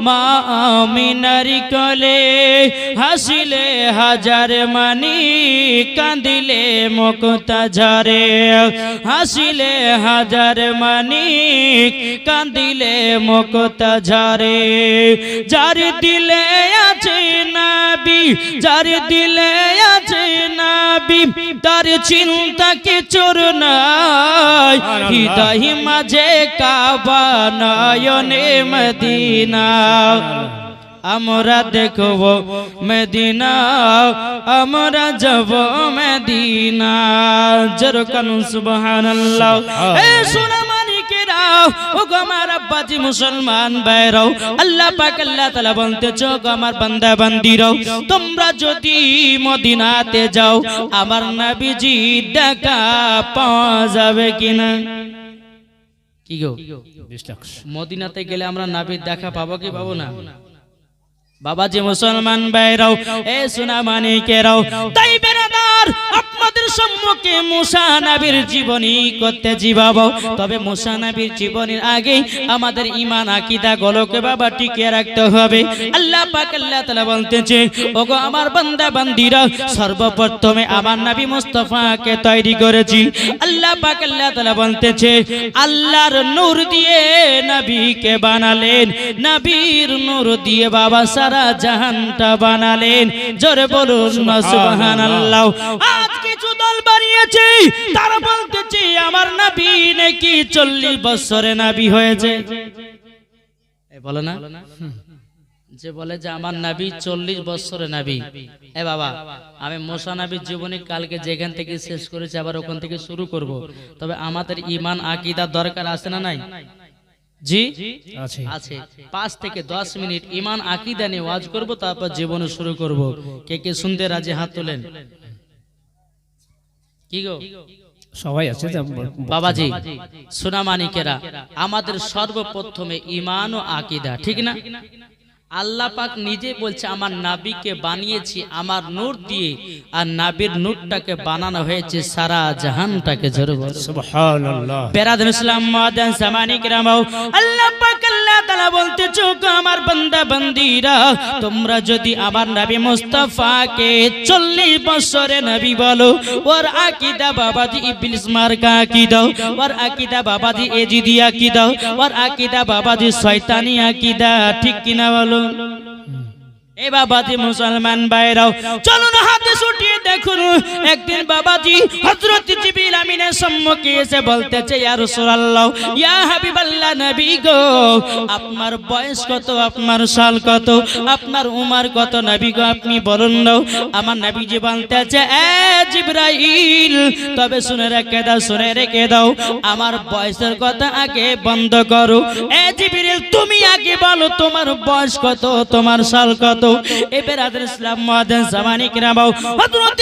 মা আমিনারি কলে, হাসিলে হাজার মানি, কাঁদিলে মকতা ঝরে হাসিলে হাজার মানি, কাঁদিলে মকতা ঝরে যার দিলে নাবি যার দিলে আছে নাবি তার চিন্তা কিছুর নাই। হৃদয় মাঝে কাবা নয়নে মদিনা। আমরা দেখব মদিনা আমরা যাব মদিনা। জোর কানুন সুবহানাল্লাহ। এ মানিকেরা ও গো আমার আব্বাজি মুসলমান বাইরাও আল্লাহ পাক আল্লাহ তাআলা বলতে চোখ আমার বান্দা বান্দিরাও তোমরা যদি মদিনাতে যাও আমার নবীজি দেখা পাওয়া যাবে কিনা? কি গো? মদিনাতে গেলে আমরা নাবির দেখা পাবো কি পাবো না? বাবা যে মুসলমান ভাইরাও এ সোনা মানিকেরাও তাই আপনাদের সম্মুখে মুসা নাবির জীবনী করতে জীবাবো। তবে মুসা নাবির জীবনের আগে আমাদের ইমান আকিদা, গলকে বাবা টিকিয়ে রাখতে হবে। আল্লাহ পাক, আল্লাহ তাআলা বলতেছে, ওগো আমার বান্দা, বান্দিরা, সর্বপ্রথমে আমার নবী মুস্তাফাকে তৈরি করেছি। আল্লাহ পাক, আল্লাহ তাআলা বলতেছে, আল্লাহর নূর দিয়ে নবীকে বানালেন। নবীর নূর দিয়ে বাবা সারা জাহানটা বানালেন। জোরে বলুন সুবহানাল্লাহ। আজ কিছু দল বাড়িয়েছে তারা বলতেছে আমার নবী নাকি চল্লিশ বছরে নবী হয়েছে? বলে না? যে বলে যে আমার নাবি চল্লিশ বছরে নাবি। এ বাবা আমি মোসা নাবির জীবনী কালকে যেখান থেকে শেষ করেছি আবার ওখান থেকে শুরু করব। তবে আমাদের ইমান আকিদা দরকার আছে না নাই? জি? আছে। আছে। পাঁচ থেকে দশ মিনিট ইমান আকিদা নিয়ে ওয়াজ করব তারপর জীবনে শুরু করব। কে কে শুনতে রাজি হাত তোলেন? কি গো? সবাই আছে বাবাজি সোনামানিকেরা আমাদের সর্বপ্রথমে ইমান ও আকিদা ঠিক না? আল্লাহ পাক নিজে বলছে আমার নাবিকে বানিয়েছি আমার নূর দিয়ে আর নাবির নূরটাকে বানানো হয়েছে সারা জাহানটাকে জোরে বলো। সুবহানাল্লাহ। বেরাদুল ইসলাম মাদান সামানিক রামাও। আল্লাহ আল্লাহ বলতে চোখ আমার বান্দা বান্দিরা, তোমরা যদি আমার নবী মুস্তাফাকে 40 বছরে নবী বলো, ওর আকিদা বাবা দি ইবলিস মার্কা দাও? ওর আকীদা বাবাজি এজিদি দাও? ওর আকীদা বাবাজি শয়তানি আকীদা, ঠিক কিনা বলো? এ বাবাজি মুসলমান ভাইরাও, চলুন হাতে ছুটিয়ে দেখুন। একদিন বাবাজি হযরত জিবরিল আমিনের সম্মুখে এসে বলতেছে ইয়া রাসূলুল্লাহ, ইয়া হাবিবাল্লাহ নবী গো, আপনার বয়স কত, আপনার সাল কত, আপনার উমর কত, নবী গো, আপনি বলুন দাও। আমার নবীজি বলতেছে এ জিবরাইল, তবে শুনে রেখে দাও, শুনে রেখে দাও, আমার বয়সের কথা আগে বন্ধ করো। এ জিবরিল, তুমি আগে বলো, তোমার বয়স কত, তোমার সাল কত? এবার বেরাদের ইসলাম জামানি হযরত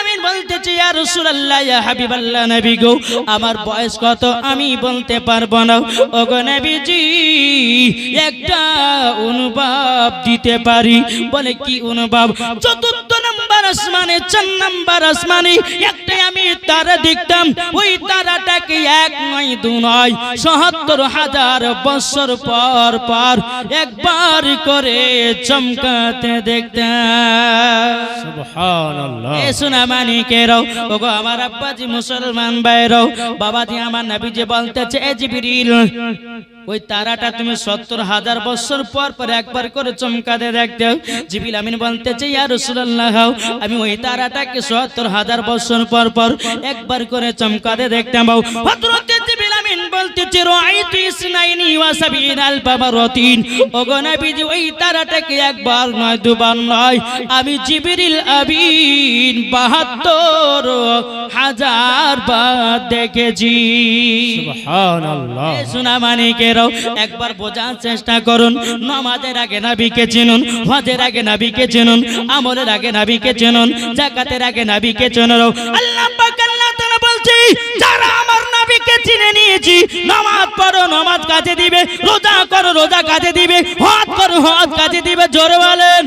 আমিন বলতেছে, ইয়া রাসূলুল্লাহ, ইয়া হাবিবাল্লাহ নবী গো, আমার বয়স কত আমি বলতে পারব না। ওগো নবীজি, একটা অনুভব দিতে পারি। বলে, কি অনুভব? চতুর্থ আসমানে চার নাম্বার আসমানে একটাই আমি তারা দেখতাম। ওই তারাটাকে এক নয় দু নয় সহাত্তর হাজার বছর পর পর একবার করে চমকাতে দেখতাম। সোনা মানিকেরাও ওগো আমার আব্বাজি মুসলমান ভাইরাও বাবাজি আমার নবী যে বলতেছে এ জিবরিল ওই তারাটা তুমি সত্তর হাজার বছর পর পর একবার করে চমকাতে দেখতে জিবিল আমিন বলতে চাই আর রসুল্লাহ আমি ওই তারাটাকে সত্তর হাজার বছর পর পর একবার করে চমকাতে আমিন বলতেছে রাআইতু ইসনাইনি ওয়া সাবিন আলফা মারাতিন ওগো নবীজি ওই তারাটাকে একবার নয় দুবার নয়। আমি জিবরিল আমিন বাহাত্তর হাজার বার দেখেছি। সুবহানাল্লাহ। এ সোনা মানিকেরাও একবার বোঝার চেষ্টা করুন। নামাজের আগে নাবিকে চিনুন হজের আগে নাবিকে চিনুন আমলের আগে নাবিকে চিনুন জাকাতের আগে নাবিকে চিনুন। আল্লাহ পাক আল্লাহ তাআলা বলছি যারা আমার চিনে নিয়েছি। নামাজ পড়ো, নামাজ কাজে দিবে। রোজা করো, রোজা কাজে দিবে। হাত করো হজ কাজে দিবে। জোরে বলেন।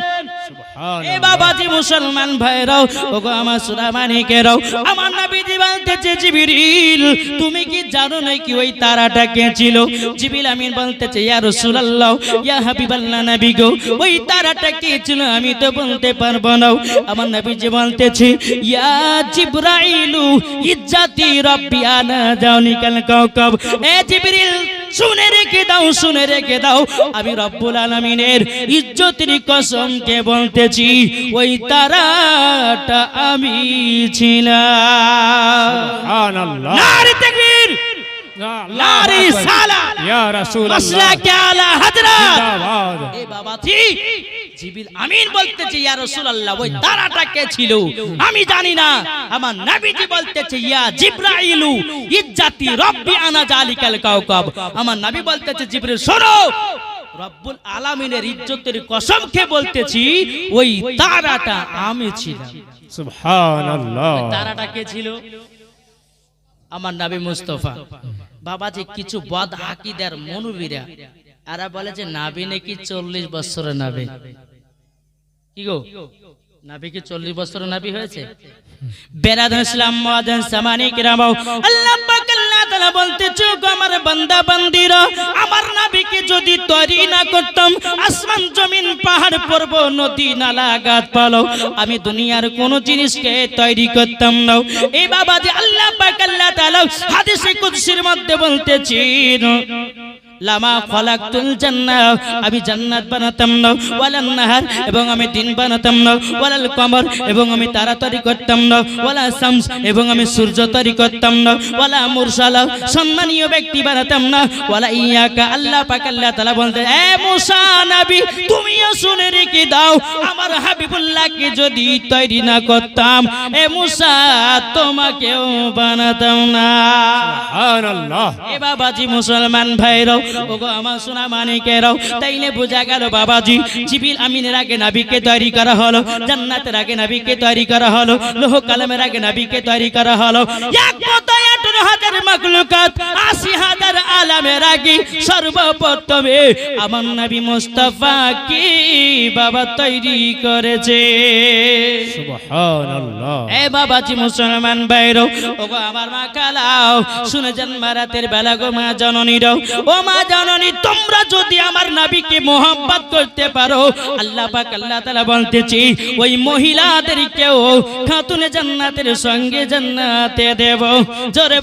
এ বাবাজি মুসলমান ভাইরাও ওগো আমার সুরামানিকেরাও আমার নবীজি বলতেছে জিবিরিল তুমি কি জানো নাকি ওই তারাটা কে ছিল? জিবিল আমিন বলতেছে ইয়া রাসূলুল্লাহ ইয়া হাবিবাল্লাহ নবী গো ওই তারাটা কে ছিল আমি তো বলতে পারব না। আমার নবীজি বলতেছে ইয়া জিবরাইলু ইজ্জাতি রব্বি আনা জাউনিকাল কাওকাব। এ জিবরিল শুনে রেখে দাও শুনে রেখে দাও। আমি রব্বুল আলমিনের ইজ্জতের কসমকে বলতেছি ওই তারাটা আমি ছিলাম। সুবহানাল্লাহ। নারী তাকবীর নারী সালা ইয়া রাসূলুল্লাহ। মাসলাকে আলা হযরত জিন্দাবাদ। এ বাবা জিবিল আমিন বলতেছে ইয়া রাসূলুল্লাহ ওই তারাটা কে ছিল? আমি জানি না আমার নবীজি বলতেছে ইয়া জিবরাইলু ইজ্জাতি রব্বি আনা জালিকাল কাওকাব। আমার নবী বলতেছে জিবরিল শোনো রব্বুল আলামিনের ইজ্জতের কসম খেয়ে বলতেছি ওই তারাটা আমি ছিলাম। সুবহানাল্লাহ। তারাটা কে ছিল? আমার নবী মুস্তফা। বাবাজি কিছু বদ আকিদার মনুবীরা এরা বলে যে নাবি নাকি চল্লিশ বছরের নাবি। কি গো? নাবি কি চল্লিশ বছরের নাবি হয়েছে? বেরাদুল ইসলাম সামানি কিরামাও আল্লাহ পাক আল্লাহ তাআলা বলতে চোখ আমার বান্দা বান্দিরা আমার নবীকে যদি তৈরি না করতাম আসমান জমিন পাহাড় পর্বত নদী নালা গাছপালা আমি দুনিয়ার কোন জিনিসকে তৈরি করতাম না। এই বাবা যে আল্লাহ পাক আল্লাহ তাআলা হাদিসে কুদসির মধ্যে বলতেছেন লামা খলাকতুল জান্নাহ। আমি জান্নাত বানাতাম না ওয়ালান নাহার এবং আমি দিন বানাতাম না ওয়ালাল কমর এবং আমি তারা তৈরি করতাম না ওয়ালা শামস এবং আমি সূর্য তৈরি করতাম না ওয়ালা মুরসালা সম্মানীয় ব্যক্তি বানাতাম না ওয়ালা ইয়াকা আল্লাহ পাক আল্লাহ তাআলা বলতে এ মুসা নবী তুমিও শুনে রেখে দাও আমার হাবিবুল্লাহকে যদি তৈরি না করতাম এ মুসা তোমাকেও বানাতাম না। সুবহানাল্লাহ। এ বাবাজি মুসলমান ভাইরাও ওগো আমার সোনা মানিকেরাও তাইলে বোঝা গেল বাবাজি, জিবিল আমিনের আগে নাবিকে তৈরি করা হলো, জান্নাতের আগে নাবিকে তৈরি করা হলো লোহ কালামের আগে নাবিকে তৈরি করা হলো। এক হাজার মাকলুকাত আশি হাজার আলামের আগে সর্বপ্রথমে আমার নবী মুস্তাফা কি বাবা তৈরি করেছে? এ বাবাজি মুসলমান বাইরো ও আমার মা কালাও শুনে যান মারাতের বেলা গো মা জননীরও। ও মা জননী তোমরা যদি আমার নবীকে মোহাম্মত করতে পারো আল্লাহ পাক আল্লাহ তাআলা বলতেছি ওই মহিলাদেরকেও খাতুনে জান্নাতের সঙ্গে জান্নাতে দেব। জোরে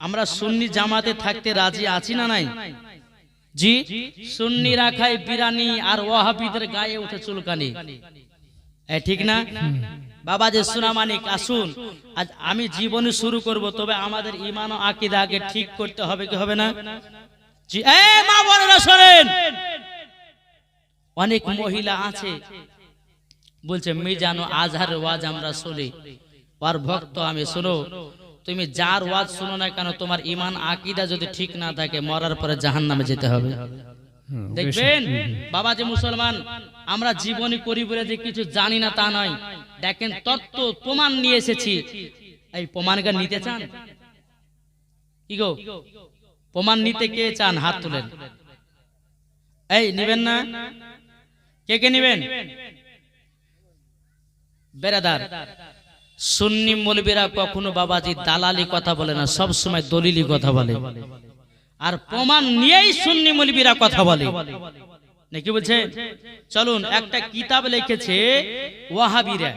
আমরা সুন্নি জামাতে থাকতে রাজি আছি না নাই? জি? সুন্নি রাখায় বিরানি আর ওয়াহাবিদের গায়ে উঠে চুলকানি। ঠিক না? বাবা যে সুনামানিক আসুন। আজ আমি জীবনে শুরু করব তবে আমাদের ইমান ও আকিদা আগে ঠিক করতে হবে কি হবে না? জি এ মা বোনেরা শোনেন! অনেক মহিলা আছে। বলছে মিজানো আজহার ওয়াজ আমরা শুনি। আর ভক্ত আমি শুনো। তুমি যার ওয়াজ শুনো না কেন তোমার ইমান আকিদা যদি ঠিক না থাকে মরার পরে জাহান্নামে যেতে হবে। দেখবেন? বাবা যে মুসলমান আমরা জীবনী করি বলে যে কিছু জানি না তা নয়। দেখেন তত্ত্ব প্রমাণ নিয়ে এসেছি। এই প্রমাণকে নিতে চান? কি গো? প্রমাণ নিতে কে চান? হাত তুলেন। এই নিবেন না? কে কে নিবেন? বেরাদার। সুন্নি মৌলবীরা কখনো বাবাজি দালালি কথা বলে না, সব সময় দলিলি কথা বলে। আর প্রমাণ নিয়েই সুন্নি মৌলবীরা কথা বলে। নাকি বলছে? চলুন, একটা কিতাব লিখেছে ওয়াহাবিরা।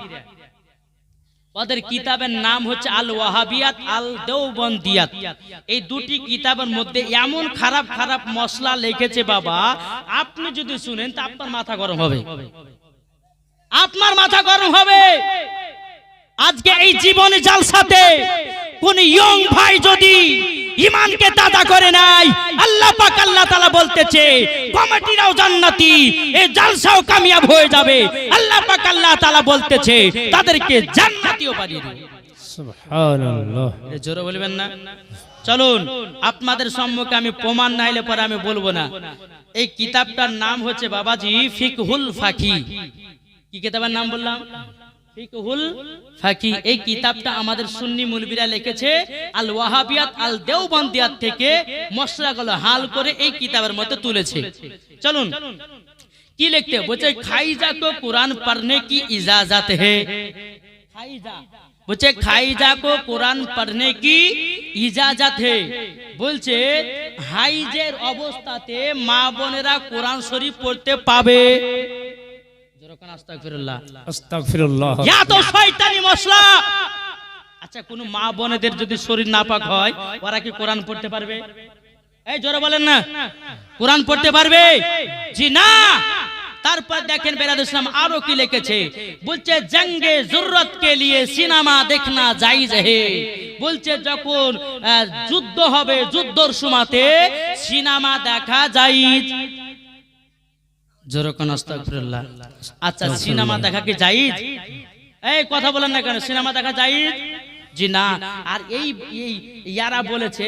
ওদের কিতাবের নাম হচ্ছে আল ওয়াহাবিয়াত আল দেওবন্দিয়াত এই দুটি কিতাবের মধ্যে এমন খারাপ খারাপ মশলা লিখেছে বাবা, আপনি যদি শুনেন তা আপনার মাথা গরম হবে। আপনার মাথা গরম হবে। আজকে এই জীবনে জালসাতে কোন ইয়ং ভাই যদি ইমানকে দাদা করে নাই আল্লাহ পাক আল্লাহ তাআলা বলতেছে কমিটিরাও জান্নাতি এই জালসাও কামিয়াব হয়ে যাবে। আল্লাহ পাক আল্লাহ তাআলা বলতেছে তাদেরকে জান্নাতিও বানিয়ে দিবে। সুবহানাল্লাহ। জোরে বলবেন না? চলুন আপনাদের সম্মুখে আমি প্রমাণ নাইলে পরে আমি বলব না। এই কিতাবটার নাম হচ্ছে বাবাজি ফিকহুল ফাকি। কি কিতাবের নাম বললাম? ফিকহুল ফাকি এই কিতাবটা আমাদের সুন্নি মুলবিরা লিখেছে আল ওয়াহাবিয়াত আল দেওবন্দিয়াত থেকে মশলাগুলো হাল করে এই কিতাবের মধ্যে তুলেছে। চলুন কি লিখতে? বলছে খাইজা কো কুরআন পড়নে কি ইজাজত হে? খাইজা। বলছে খাইজা কো কোরআন পড়নে কি ইজাজত হে? বলছে হাইজের অবস্থাতে মা বোনেরা কোরআন শরীফ পড়তে পাবে। আস্তাগফিরুল্লাহ। আস্তাগফিরুল্লাহ। ইয়া তো শয়তানি মশলা। আচ্ছা কোন মা বোনেদের যদি শরীর নাপাক হয় ওরা কি কোরআন পড়তে পারবে? এই জোরে বলেন না। কোরআন পড়তে পারবে? জি না। তারপর দেখেন বেরাদ ইসলাম আরও কি লিখেছে? বলছে জঙ্গে জরুরত কে লিয়ে সিনেমা দেখনা জায়েজ হে। বলছে যখন যুদ্ধ হবে যুদ্ধর সময়তে সিনেমা দেখা জায়েজ। জোরকন আস্তাগফিরুল্লাহ। আচ্ছা সিনেমা দেখা কি জায়েজ এই কথা বলেন না কেন সিনেমা দেখা জায়েজ জি না। আর এই এই ইয়ারা বলেছে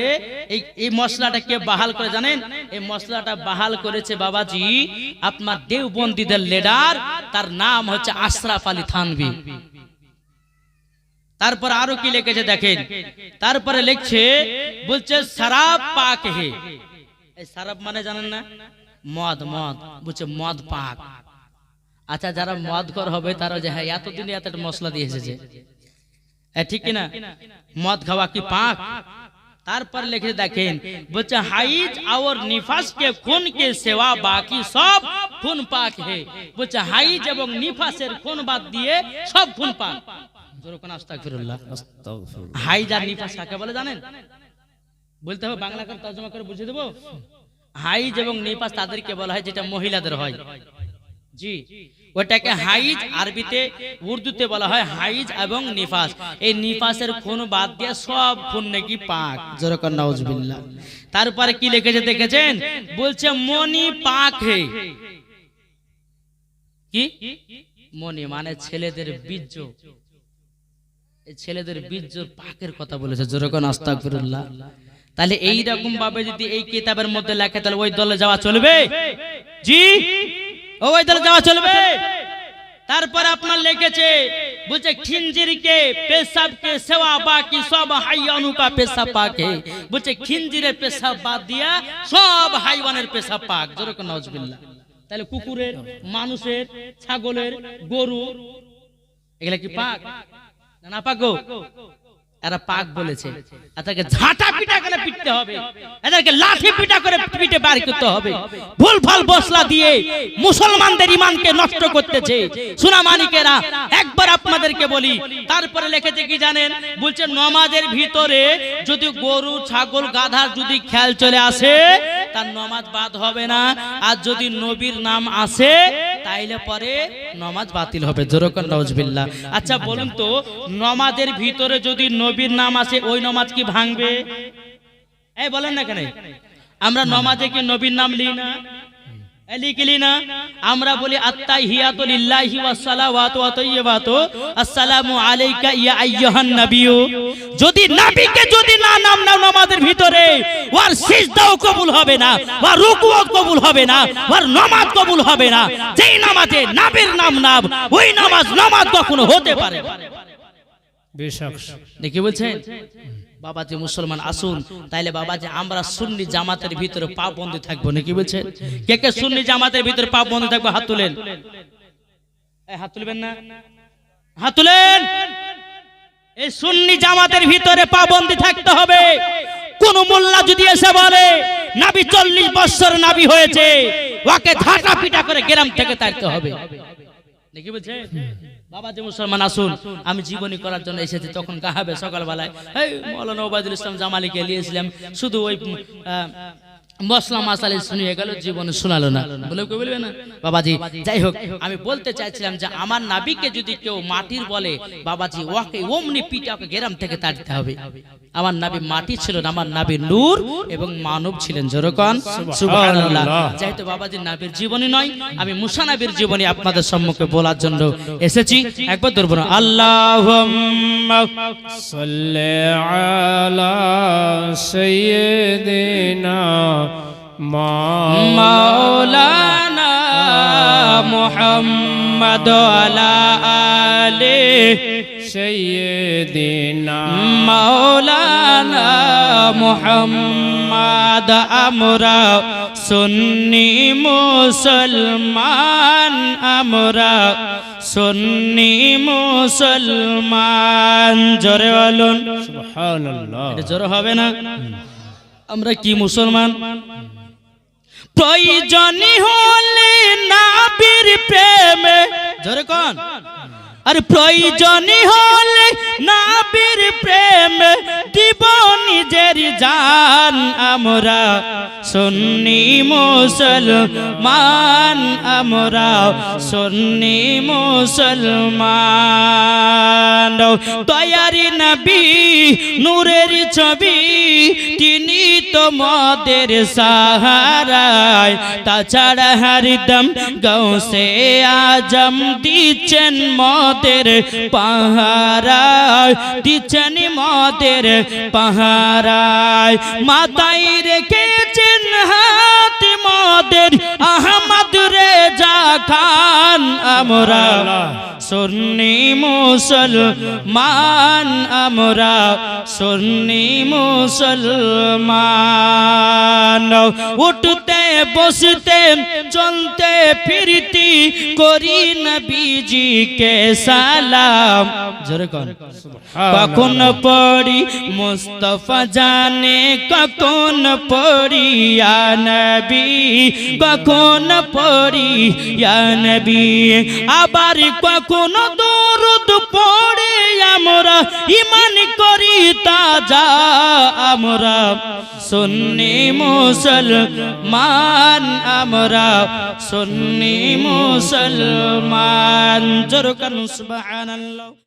এই এই মশলাটা কে বাহাল করে জানেন? এই মশলাটা বাহাল করেছে বাবাজি আপনার দেওবন্দীদের লিডার তার নাম হচ্ছে আশরাফ আলী থানভি। তারপর আরও কি লিখেছে দেখেন? তারপরে লিখছে বলছে সারাব পাক হে। এই সারাব মানে জানেন না? মদ মদ বুঝছে মদ পাক। আচ্ছা যারা মদ কর হবে তারা যে হ্যাঁ এতদিন এত মশলা দিয়ে এসেছে। ঠিক না মদ খাওয়া কি পাক? তারপর লিখে দেখেন বলছে হাইজ আর নিফাস কে খুন কে সেবা বাকি সব খুন পাক হে। বলছে হাইজ এবং নিফাসের খুন বাদ দিয়ে সব খুন পাক। হাইজ আর নিফাস কাকে বলে জানেন? বলতে হবে বাংলা করে তর্জমা করে বুঝিয়ে দেবো? হাইজ এবং নিফাস তাদেরকে বলা হয় যেটা মহিলাদের হয়। জি। ওটাকে হাইজ আরবিতে উর্দুতে বলা হয় হাইজ এবং নিফাস এই নিফাসের খুন বাদ দিয়ে সব খুন নাকি পাক। যেরকম নাউজবিল্লাহ। তারপরে কি লিখেছে দেখেছেন? বলছে মনি পাক হে। কি? মনি মানে ছেলেদের বীর্য। এই ছেলেদের বীর্যর পাকের কথা বলেছে। যেরকম আস্তাগফিরুল্লাহ তাহলে এই রকম ভাবে যদি এই কিতাবের মধ্যে লেখে তাহলে ওই দলে যাওয়া চলবে? জি? ওই দলে যাওয়া চলবে? তারপর আপনার লিখেছে বলছে খিঞ্জিরকে পেশাবকে সেবা বাকি সব হাইয়ানু কা পেশাব পাকে। বলছে খিঞ্জিরের পেশাব বাদ দিয়া সব হাইওয়ানের পেশাব পাক। যেরকম নজবিল্লাহ তাহলে কুকুরের মানুষের ছাগলের গরু এগুলা কি পাক? না না পাক গো। এরা পাক বলেছে। এদেরকে ঝাঁটা পিটা করে পিটতে হবে। এদেরকে লাঠি পিটা করে পিটে বার করতে হবে। ভুল ভালো বসলা দিয়ে মুসলমানদের ইমানকে নষ্ট করতেছে সোনা মানিকেরা একবার আপনাদেরকে বলি তারপরে লিখেছে কি জানেন? বলছে নমাজের ভিতরে যদি গরু ছাগল গাধা যদি খেয়াল চলে আসে তার নমাজ বাদ হবে না। আর যদি নবীর নাম আসে তাইলে পরে নমাজ বাতিল হবে। জোরকন নজবিল্লা আচ্ছা বলুন তো, নমাজের ভিতরে যদি নবীর নাম আসে, ওই নমাজ কি ভাঙবে? এই বলেন না কেন? আমরা নমাজে কি নবীর নাম লিই না? আমরা বলি আত্তাহিয়াতু লিল্লাহি ওয়াস সালাওয়াতু ওয়া তাইয়্যিবাতু। আসসালামু আলাইকা ইয়া আইয়ুহান নাবিয়্যু। যদি নবীকে যদি না নাম নাও নামাজের ভিতরে ওর সিজদাও কবুল হবে না ওর রুকুও কবুল হবে না ওর নামাজ কবুল হবে না। যেই নামাজে নবীর নাম নাম ওই নামাজ নামাজ কখনো হতে পারে না। বেশক দেখি বলছেন? বাবাজি মুসলমান আসুন, তাইলে বাবা যে আমরা সুন্নি জামাতের ভিতরে পা বন্ধ থাকব, নাকি বলছেন কে কে সুন্নি জামাতের ভিতরে পা বন্ধ থাকব? হাত তুলেন। হাত তুলবেন না? হাত তুলেন। এই সুন্নি জামাতের ভিতরে পাবন্দি থাকতে হবে। কোন মোল্লা যদি এসে বলে, নাবি চল্লিশ বছর নাবি হয়েছে, ওকে ঝাঁটা পিটা করে গ্রাম থেকে তাড়তে হবে। দেখি বলছে? বাবা যে মুসলমান, আসুন। আমি জীবনী করার জন্য এসেছি তখন গাহাবে সকালবেলায়। মৌলানা ওবায়দুল ইসলাম জামালিকে নিয়েছিলাম। শুধু ওই মশলা মাসালে শুনিয়ে গেল জীবন শোনালো না। বলে কেউ বলবে না? বাবাজি যাই হোক আমি বলতে চাইছিলাম যে আমার নাবিকে যদি কেউ মাটির বলে বাবাজি ওকে অমনি পিঠে ওকে গেরাম থেকে তাড়িতে হবে। আমার নাবি মাটি ছিল না আমার নাবি নূর এবং মানব ছিলেন যেরকম সুবহানাল্লাহ। যাই তো বাবাজি নাবির জীবনী নয় আমি মুসা নাবির জীবনী আপনাদের সম্মুখে বলার জন্য এসেছি। একবার ধরবো আল্লাহ আল্লাহুম্মা সাল্লি আলা مولانا محمد وعلى آله سيدنا মাওলানা মুহাম্মদ আমরা সুন্নি মুসলমান আমরা সুন্নি মুসলমান জোরে বলুন سبحان الله এটা জোরে হবে না আমরা কি মুসলমান? প্রয়োজনই হলে নাবির প্রেমে। জোরে কোন। আরে প্রয়োজনই হলে নাবির প্রেম দিব নিজের জান। আমরা সুন্নি মুসলমান। আমরা সুন্নি মুসলমান। তয়ারি নবী, নূরের ছবি, তিনি তোমাদের সাহারায়। তাছাড়া হরদম গৌসে আজম দিচ্ছেন মদের পাহারায়। দিচ্ছেন মদের পাহারায়। মাতাই রেখেছেন হাত মদের আহমদ রেজা খান। আমরা সুন্নি মুসলমান আমরা সুন্নি মুসলমান। উঠতে বসতে চলতে ফিরতি করি নবীজিকে সালাম। জোরে কর কখন পড়ি মুস্তফা জানে কখন পড়ি ইয়া নবী? কখন পড়ি ইয়া নবী? আবার কখন দরুদ পড়ে আমরা ইমান করি তাজা আমরা। সুন্নি মুসলমান আমরা, সুন্নি মুসলমান। জোর কানু সুবহানাল্লাহ।